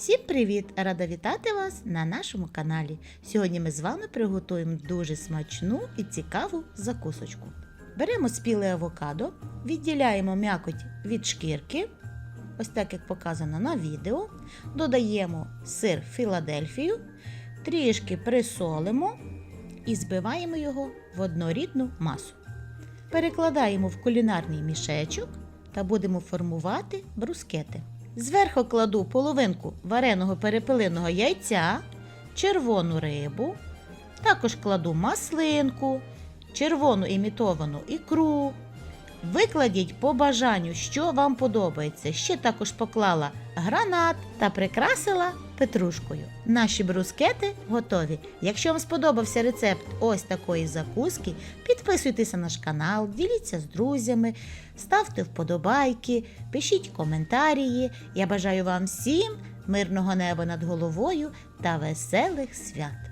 Всім привіт! Рада вітати вас на нашому каналі. Сьогодні ми з вами приготуємо дуже смачну і цікаву закусочку. Беремо спіле авокадо, відділяємо м'якоть від шкірки, ось так як показано на відео. Додаємо сир Філадельфію, трішки присолимо і збиваємо його в однорідну масу. Перекладаємо в кулінарний мішечок та будемо формувати брускети. Зверху кладу половинку вареного перепелиного яйця, червону рибу, також кладу маслинку, червону імітовану ікру. Викладіть по бажанню, що вам подобається. Ще також поклала гранат та прикрасила петрушкою. Наші брускети готові. Якщо вам сподобався рецепт ось такої закуски, підписуйтеся на наш канал, діліться з друзями, ставте вподобайки, пишіть коментарі. Я бажаю вам всім мирного неба над головою та веселих свят!